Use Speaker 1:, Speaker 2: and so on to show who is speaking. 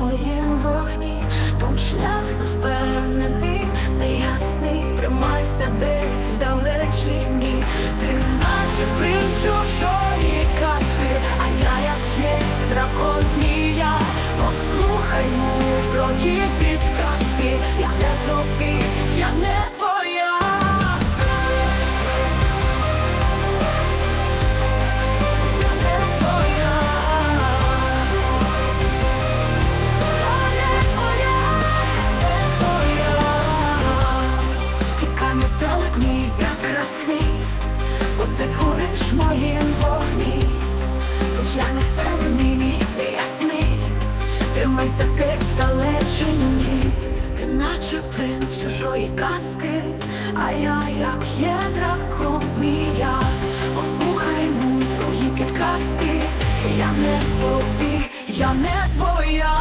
Speaker 1: моїм вогні, тут шлях впевнений неясний, тримайся десь в далечині, ти наче принц чужої казки, а я як є дракон змія, послухай му підказки, я не тобі, я не. Моїм вогні, не впевнений мій ясний, тримайся далечині, ти наче принц чужої казки, а я як є дракон змія, послухай мудрої підказки, я не тобі, я не твоя.